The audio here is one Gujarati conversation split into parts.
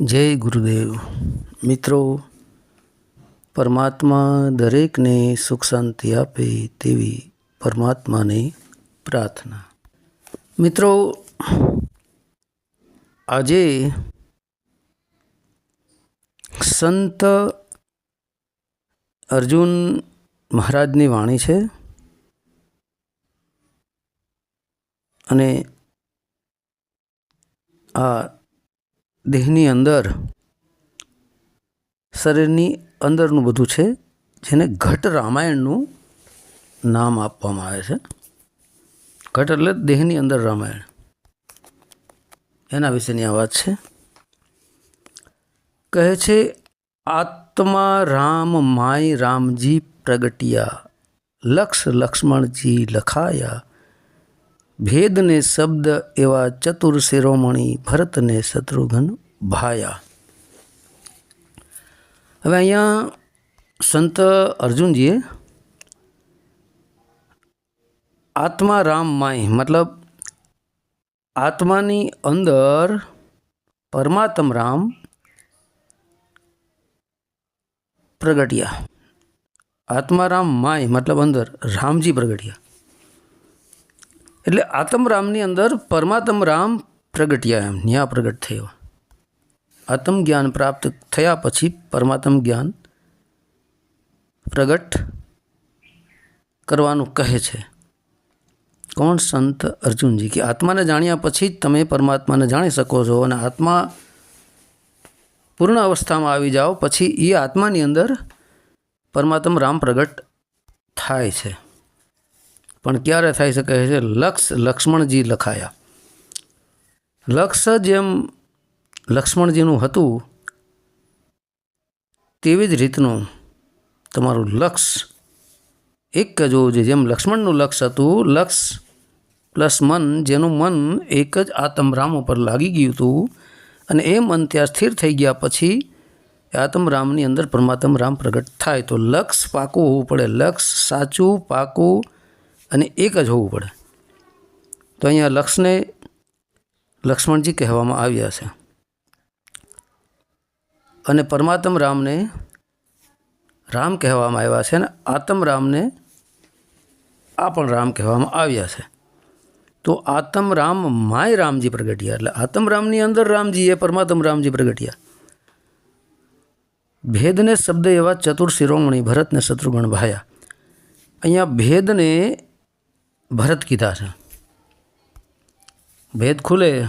જય ગુરુદેવ. મિત્રો, પરમાત્મા દરેકને સુખ શાંતિ આપે તેવી પરમાત્માની પ્રાર્થના. મિત્રો, આજે સંત અર્જુન મહારાજની વાણી છે અને આ દેહની અંદર, શરીરની અંદરનું બધું છે, જેને ઘટ રામાયણનું નામ આપવામાં આવે છે. ઘટ એટલે દેહની અંદર રામાયણ. એના વિશેની આ વાત છે. કહે છે, આત્મા રામ માય રામજી પ્રગટિયા, લક્ષ લક્ષ્મણજી લખાયા ભેદને શબ્દ એવા ચતુર શિરોમણી ભરતને શત્રુઘ્ન ભાયા. હવે અહીંયા સંત અર્જુનજીએ આત્મા રામ માય, મતલબ આત્માની અંદર પરમાત્મ રામ પ્રગટ્યા. આત્મારામ માય, મતલબ અંદર રામજી પ્રગટ્યા. એટલે આત્મરામની અંદર પરમાત્મ રામ પ્રગટ્યા એમ, ન્યા પ્રગટ થયો. આત્મ જ્ઞાન પ્રાપ્ત થયા પછી પરમાત્મ જ્ઞાન પ્રગટ કરવાનું કહે છે. કોણ સંત અર્જુનજી? કે આત્માને જાણ્યા પછી જ તમે પરમાત્માને જાણી શકો છો અને આત્મા પૂર્ણ અવસ્થામાં આવી જાઓ, પછી એ આત્માની અંદર પરમાત્મ રામ પ્રગટ થાય છે. પણ ક્યારે થઈ શકે છે? લક્ષ, લક્ષ્મણજી લખાયા. લક્ષ જેમ લક્ષ્મણજીનું હતું, તેવી જ રીતનું તમારું લક્ષ એક જ હોવું જોઈએ. જેમ લક્ષ્મણનું લક્ષ હતું, લક્ષ પ્લસ મન, જેનું મન એક જ આતમરામ ઉપર લાગી ગયું હતું અને એ મન ત્યાં સ્થિર થઈ ગયા પછી આતમરામની અંદર પરમાત્મ રામ પ્રગટ થાય. તો લક્ષ પાકું હોવું પડે. લક્ષ સાચું, પાકું અને એક જ હોવું પડે. તો અહીંયા લક્ષને લક્ષ્મણજી કહેવામાં આવ્યા છે. અને પરમાત્મ રામને રામ કહેવામાં આવ્યા છે અને આતમ રામને આ પણ રામ કહેવામાં આવ્યા છે. તો આતમ રામ માય રામજી પ્રગટ્યા એટલે આતમ રામની અંદર રામજી એ પરમાત્મ રામજી પ્રગટ્યા. ભેદને શબ્દ એવા ચતુર શિરોમણી ભરતને શત્રુઘ્ન ભાયા. અહીંયા ભેદને ભરત કીધા છે. ભેદ ખુલે.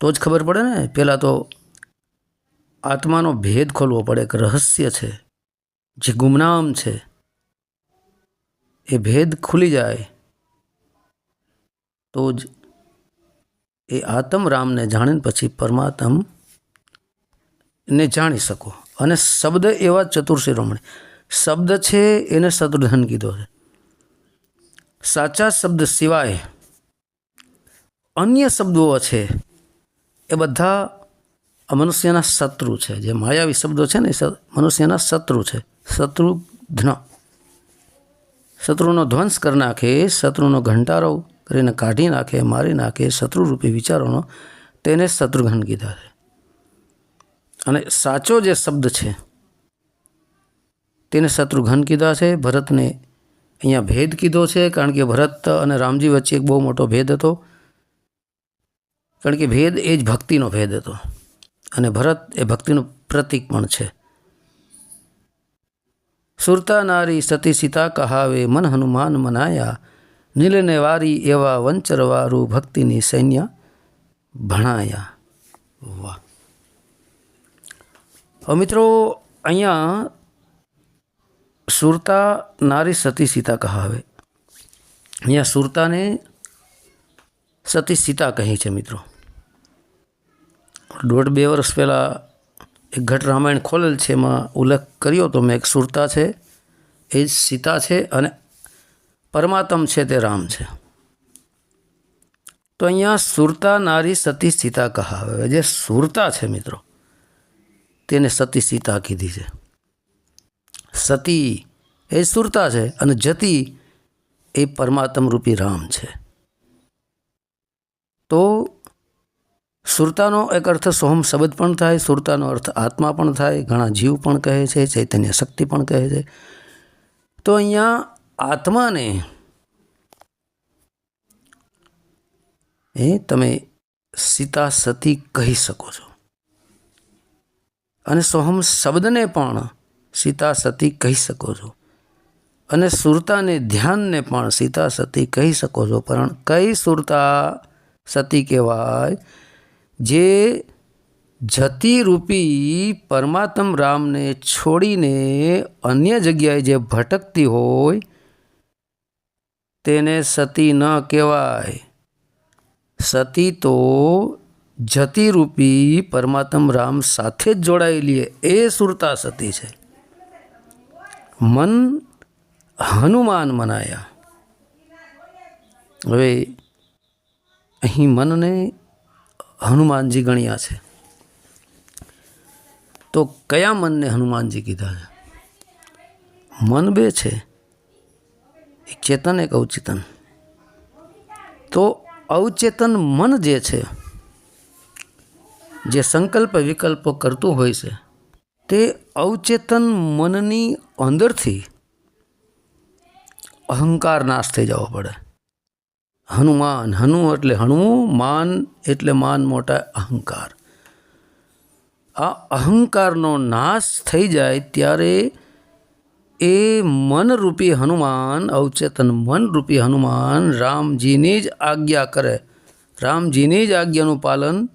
તો જ ખબર પડે ને પહેલાં તો આત્માનો ભેદ ખોલવો પડે એક રહસ્ય છે, જે ગુમનામ છે, એ ભેદ ખુલી જાય, તો જ એ આત્મ રામને જાણીને પછી પરમાત્મ ને જાણી શકો. અને શબ્દ એવા ચતુર શિરોમણી શબ્દ છે, એને શત્રુધન કીધો છે. સાચા શબ્દ સિવાય અન્ય શબ્દો છે, એ બધા મનુષ્યના શત્રુ છે. જે માયાવી શબ્દો છે ને મનુષ્યના શત્રુ છે. શત્રુઘ્ન. શત્રુનો ધ્વંસ કરી નાખે, શત્રુનો ઘંટારો કરીને કાઢી નાખે, મારી નાખે, શત્રુરૂપી વિચારોનો તેને શત્રુઘ્ન કીધા છે. અને સાચો જે શબ્દ છે, તેને શત્રુઘ્ન કીધા છે. ભરતને અહીંયા ભેદ કીધો છે, કારણ કે ભરત અને રામજી વચ્ચે એક બહુ મોટો ભેદ હતો. કારણ કે ભેદ એ જ ભક્તિનો ભેદ હતો. અને ભરત એ ભક્તિનું પ્રતીક પણ છે. સુરતા નારી સતી સીતા કહાવે, મન હનુમાન મનાયા. નીલને વારી એવા વંચરવારું ભક્તિની સૈન્ય ભણાયા. વાહ. મિત્રો, અહીંયા સુરતા નારી સતી સીતા કહાવે. અહીંયા સુરતાને સતી સીતા કહી છે મિત્રો. દોઢ બે વર્ષ પહેલાં એક ઘટ રામાયણ ખોલેલ છે, એમાં ઉલ્લેખ કર્યો તો મેં, એક સુરતા છે, એ જ સીતા છે અને પરમાત્મ છે તે રામ છે. તો અહીંયા સુરતા નારી સતી સીતા કહાવે. જે સુરતા છે મિત્રો, તેને સતી સીતા કીધી છે. સતી એ સુરતા છે અને જતી એ પરમાત્મ રૂપી રામ છે. તો સુરતાનો એક અર્થ સોહમ શબ્દ પણ થાય, સુરતાનો અર્થ આત્મા પણ થાય, ઘણા જીવ પણ કહે છે, ચૈતન્ય શક્તિ પણ કહે છે. તો અહીંયા આત્માને એ તમે સીતા સતી કહી શકો છો. અને સોહમ શબ્દને પણ સીતા સતી કહી શકો છો. અને સુરતાને ધ્યાનને પણ સીતા સતી કહી શકો છો. પણ કઈ સુરતા સતી કહેવાય? જે જતી રૂપી પરમાત્મ રામને છોડીને અન્ય જગ્યાએ જે ભટકતી હોય, તેને સતી ન કહેવાય. સતી તો જતી રૂપી પરમાત્મ રામ સાથે જ જોડાયેલી એ સુરતા સતી છે. મન હનુમાન મનાયા. હવે અહીં મનને હનુમાનજી ગણ્યા છે. તો કયા મનને હનુમાનજી કીધા છે? મન બે છે. એક ચેતન, એક અવચેતન. તો અવચેતન મન જે છે, જે સંકલ્પ વિકલ્પો કરતું હોય છે તે અવચેતન મનની અંદરથી અહંકાર નાશ થઈ જવો પડે. હનુમાન, હનુ એટલે હણવું માન એટલે માન મોટા અહંકાર. આ અહંકારનો નાશ થઈ જાય ત્યારે એ મનરૂપી હનુમાન, અવચેતન મનરૂપી હનુમાન રામજીની જ આજ્ઞા કરે. રામજીની જ આજ્ઞાનું પાલન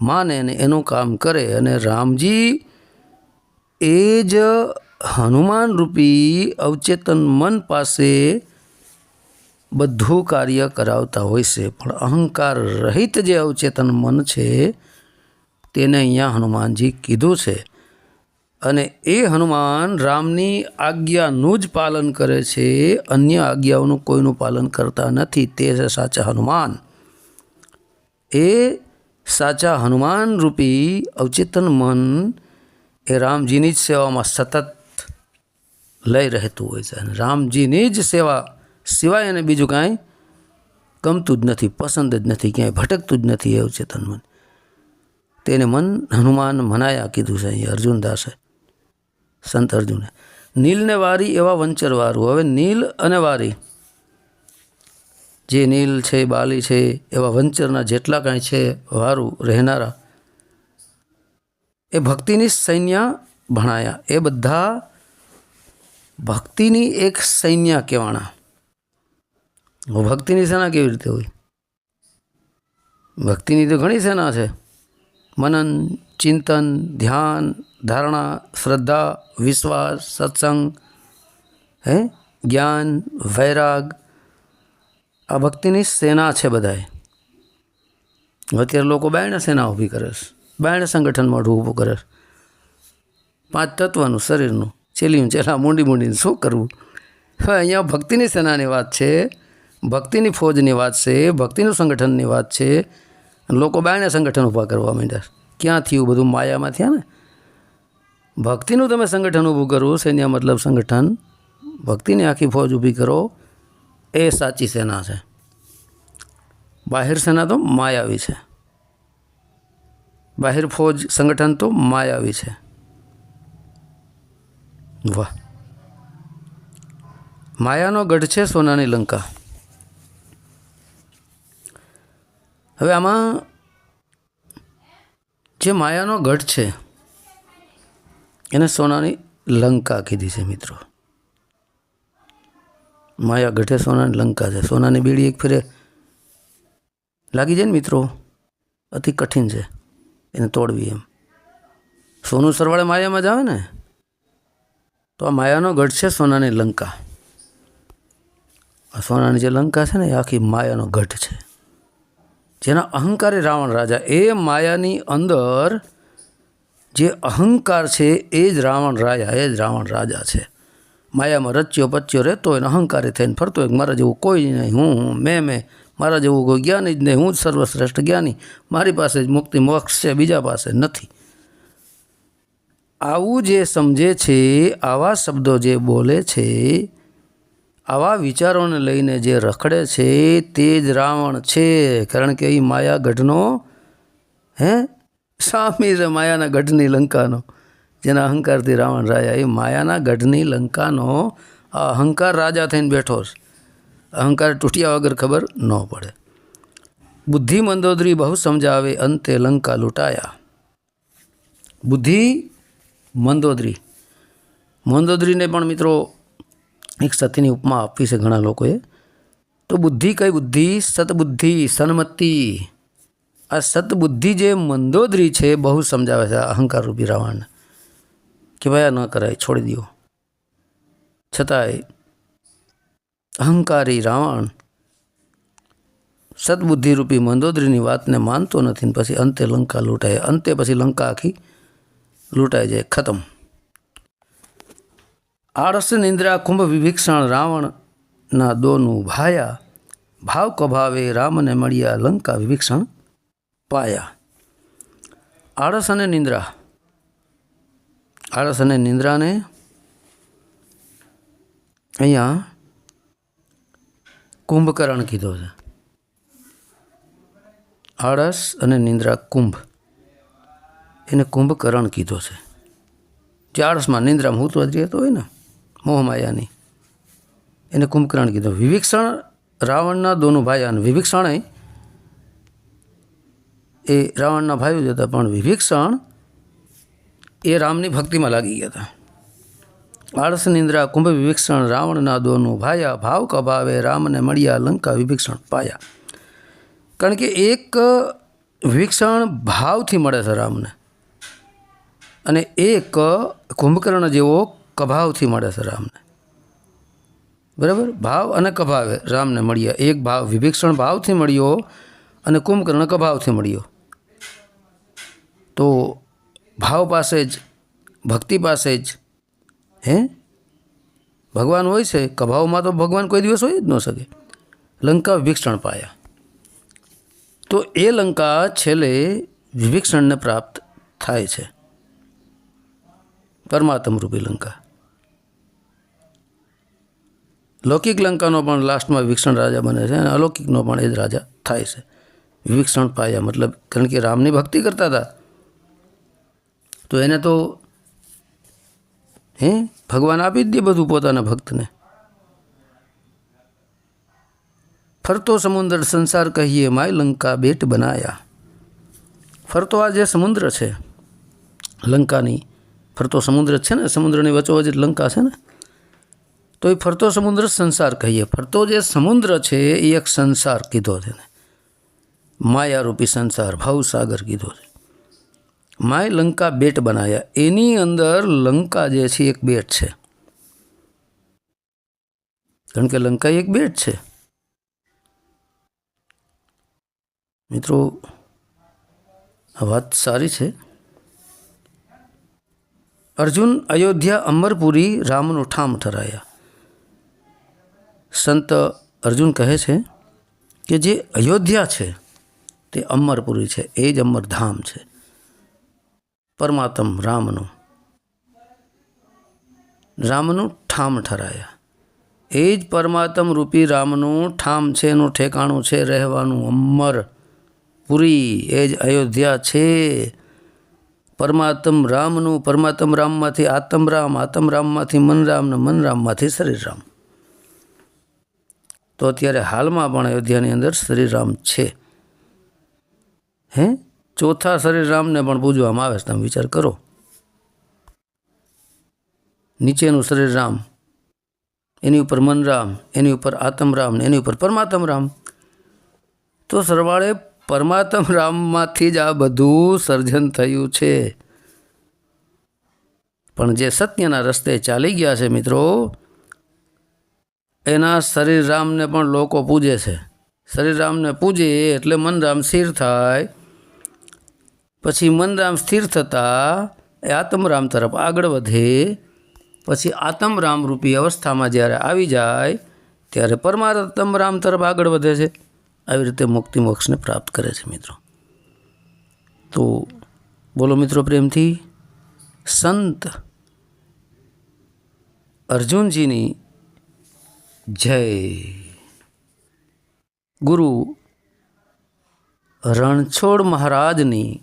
માને અને એનું કામ કરે અને રામજી એ જ હનુમાન રૂપી અવચેતન મન પાસે બધું કાર્ય કરાવતા હોય છે. પણ અહંકાર રહિત જે અવચેતન મન છે, તેને અહીંયા હનુમાનજી કીધું છે. અને એ હનુમાન રામની આજ્ઞાનું જ પાલન કરે છે. અન્ય આજ્ઞાઓનું કોઈનું પાલન કરતા નથી. તે છે સાચા હનુમાન. એ સાચા હનુમાન રૂપી અવચેતન મન એ રામજીની જ સેવામાં સતત લઈ રહેતું હોય છે. અને રામજીની જ સેવા સિવાય એને બીજું કાંઈ ગમતું જ નથી, પસંદ જ નથી, ક્યાંય ભટકતું જ નથી એવું ચેતન મન. તેને મન હનુમાન મનાયા કીધું છે અહીંયા અર્જુનદાસે, સંત અર્જુને. નીલને વારી એવા વંચરવારું હવે નીલ અને વારી, જે નીલ છે, બાલી છે, એવા વંચરના જેટલા કાંઈ છે વારું રહેનારા એ ભક્તિની સૈન્ય ભણાયા. એ બધા ભક્તિની એક સૈન્ય કહેવાના. ભક્તિની સેના કેવી રીતે હોય? ભક્તિની તો ઘણી સેના છે. મનન, ચિંતન, ધ્યાન, ધારણા, શ્રદ્ધા, વિશ્વાસ, સત્સંગ, હે? જ્ઞાન, વૈરાગ. આ ભક્તિની સેના છે બધાએ અત્યારે લોકો બાયણે સેના ઊભી કરે છે. બાયણે સંગઠન મોઢું ઊભું કરે. પાંચ તત્વનું, શરીરનું ચેલીયું ચેલા, મૂંડી મૂંડીને શું કરવું? હવે અહીંયા ભક્તિની સેનાની વાત છે, ભક્તિની ફોજની વાત છે, ભક્તિનું સંગઠનની વાત છે. લોકો બાયણે સંગઠન ઊભા કરવા માંડ્યા. ક્યાં થયું બધું? માયામાં થયા ને? ભક્તિનું તમે સંગઠન ઊભું કરવું સૈન્ય મતલબ સંગઠન? ભક્તિની આખી ફોજ ઊભી કરો, એ સાચી સેના છે. બાહેર સેના તો માયાવી છે. બાહિર ફોજ સંગઠન તો માયાવી છે. વાહ. માયાનો ગઢ છે સોનાની લંકા. હવે આમાં જે માયાનો ગઢ છે, એને સોનાની લંકા કીધી છે મિત્રો. માયા ગઢે સોનાની લંકા છે. સોનાની બીડી એક ફેરે લાગી જાય ને મિત્રો? અતિ કઠિન છે. એને તોડવી એમ. સોનું સરવાળે માયામાં જ આવે ને? તો આ માયાનો ગઢ છે સોનાની લંકા. આ સોનાની જે લંકા છે ને, એ આખી માયાનો ગઢ છે. જેના અહંકારી રાવણ રાજા, એ માયાની અંદર જે અહંકાર છે, એ જ રાવણ રાજા, એ જ રાવણ રાજા છે. માયામાં રચ્યો પચ્યો રહેતો હોય ને, અહંકારી થઈને ફરતો હોય મારા જેવું કોઈ નહીં હું, મેં મેં. મારા જેવું કોઈ જ્ઞાની જ નહીં, હું જ સર્વશ્રેષ્ઠ જ્ઞાની. મારી પાસે જ મુક્તિ મોક્ષ છે, બીજા પાસે નથી. આવું જે સમજે છે, આવા શબ્દો જે બોલે છે, આવા વિચારોને લઈને જે રખડે છે, તે જ રાવણ છે. કારણ કે એ માયા ગઢનો હે? સામી છે માયાના ગઢની લંકાનો. જેના અહંકારથી રાવણ રાજા એ માયાના ગઢની લંકાનો આ અહંકાર રાજા થઈને બેઠો છે. અહંકાર તૂટ્યા વગર ખબર ન પડે. બુદ્ધિ મંદોદરી બહુ સમજાવે, અંતે લંકા લૂંટાયા. બુદ્ધિ મંદોદરી. મંદોદરીને પણ મિત્રો એક સતીની ઉપમા આપી છે ઘણા લોકોએ. તો બુદ્ધિ કઈ બુદ્ધિ? સતબુદ્ધિ સન્મતિ. આ સતબુદ્ધિ જે મંદોદરી છે બહુ સમજાવે છે અહંકાર રૂપી રાવણને. કે ભાઈ આ ન કરાય, છોડી દો છતાંય અહંકારી રાવણ સદબુદ્ધિરૂપી મંદોદરીની વાતને માનતો નથી પછી અંતે લંકા લૂંટાય. અંતે પછી લંકા આખી લૂંટાઈ જાય. ખતમ. આળસ, નિંદ્રા, કુંભ, વિભીક્ષણ, રાવણના દોનું ભાયા ભાવ કભાવે રામને મળ્યા, લંકા વિભીક્ષણ પાયા. આળસ અને નિંદ્રા. આળસ અને નિંદ્રાને અહીંયા કુંભકરણ કીધો છે. આળસ અને નિંદ્રા કુંભ. એને કુંભકરણ કીધો છે. જે આળસમાં નિંદ્રામાં હું તો રહેતો હોય ને, મોહમાયાની, એને કુંભકરણ કીધો. વિભીક્ષણ રાવણના દોનું ભાઈ અને વિભીક્ષણે એ રાવણના ભાઈઓ જ હતા, પણ વિભીક્ષણ એ રામની ભક્તિમાં લાગી ગયા હતા. આળસ, નિંદ્રા, કુંભ વિભીક્ષણ, રાવણના દોનું ભાયા, ભાવ કભાવે, રામને મળ્યા, લંકા વિભીક્ષણ પાયા. કારણ કે એક વિભીક્ષણ ભાવથી મળે છે રામને. અને એક કુંભકર્ણ જેવો કભાવથી મળે છે રામને. બરાબર? ભાવ અને કભાવે રામને મળ્યા. એક ભાવ વિભીક્ષણ ભાવથી મળ્યો અને કુંભકર્ણ કભાવથી મળ્યો. તો ભાવ પાસે જ, ભક્તિ પાસે જ હે? ભગવાન હોય છે, કભાવમાં તો ભગવાન કોઈ દિવસ હોય જ ન શકે. લંકા વિભીક્ષણ પાયા. તો એ લંકા છેલ્લે વિભીક્ષણને પ્રાપ્ત થાય છે. પરમાત્મ રૂપી લંકા. લૌકિક લંકાનો પણ લાસ્ટમાં વિભીક્ષણ રાજા બને છે અને અલૌકિકનો પણ એ જ રાજા થાય છે. વિભીક્ષણ પાયા, મતલબ કારણ કે રામની ભક્તિ કરતા હતા. તો એને તો હે? ભગવાન આપી જ દે બધું પોતાના ભક્તને. ફરતો સમુદ્ર સંસાર કહીએ, માય લંકા બેટ બનાયા. ફરતો આ જે સમુદ્ર છે, લંકાની, ફરતો સમુદ્ર છે ને, સમુદ્રની વચ્ચોવચ જ લંકા છે ને તો એ ફરતો સમુદ્ર સંસાર કહીએ. ફરતો જે સમુદ્ર છે, એ એક સંસાર કીધો છે ને. માયારૂપી સંસાર, ભવસાગર કીધો છે. માય લંકા બેટ બનાવ્યા એની અંદર લંકા જે છે, એક બેટ છે. કારણ કે લંકા એક બેટ છે. મિત્રો, આ વાત સારી છે. અર્જુન અયોધ્યા અમરપુરી રામનું ઠામ ઠરાયા. સંત અર્જુન કહે છે કે જે અયોધ્યા છે, તે અમરપુરી છે, એ જ અમરધામ છે. પરમાત્મ રામનું. રામનું ઠામ ઠરાયા. એ જ પરમાત્મ રૂપી રામનું ઠામ છે, એનું ઠેકાણું છે, રહેવાનું અમર. પુરી, એ જ અયોધ્યા છે. પરમાત્મ રામનું, પરમાત્મ રામમાંથી આતમ રામ, આતમ રામમાંથી મન રામ ને મન રામમાંથી શરીર રામ. તો અત્યારે હાલમાં પણ અયોધ્યાની અંદર શ્રીરામ રામ છે. હે? ચોથા શરીર રામને પણ પૂજવામાં આવે છે. તમે વિચાર કરો. નીચેનું શરીર રામ એની ઉપર મન રામ એની ઉપર આતમ રામ ને એની ઉપર પરમાત્મ રામ તો સરવાળે પરમાત્મ રામમાંથી જ આ બધું સર્જન થયું છે. પણ જે સત્યના રસ્તે ચાલી ગયા છે મિત્રો, એના શરીર રામને પણ લોકો પૂજે છે. શરીર રામને પૂજે એટલે મન રામ સ્થિર થાય. પછી મનરામ સ્થિર થતાં એ આત્મરામ તરફ આગળ વધે. પછી આત્મરામ રૂપી અવસ્થામાં જ્યારે આવી જાય, ત્યારે પરમાત્મ રામ તરફ આગળ વધે છે. આવી રીતે મુક્તિ મોક્ષને પ્રાપ્ત કરે છે મિત્રો. તો બોલો મિત્રો પ્રેમથી, સંત અર્જુનજીની જય. ગુરુ રણછોડ મહારાજની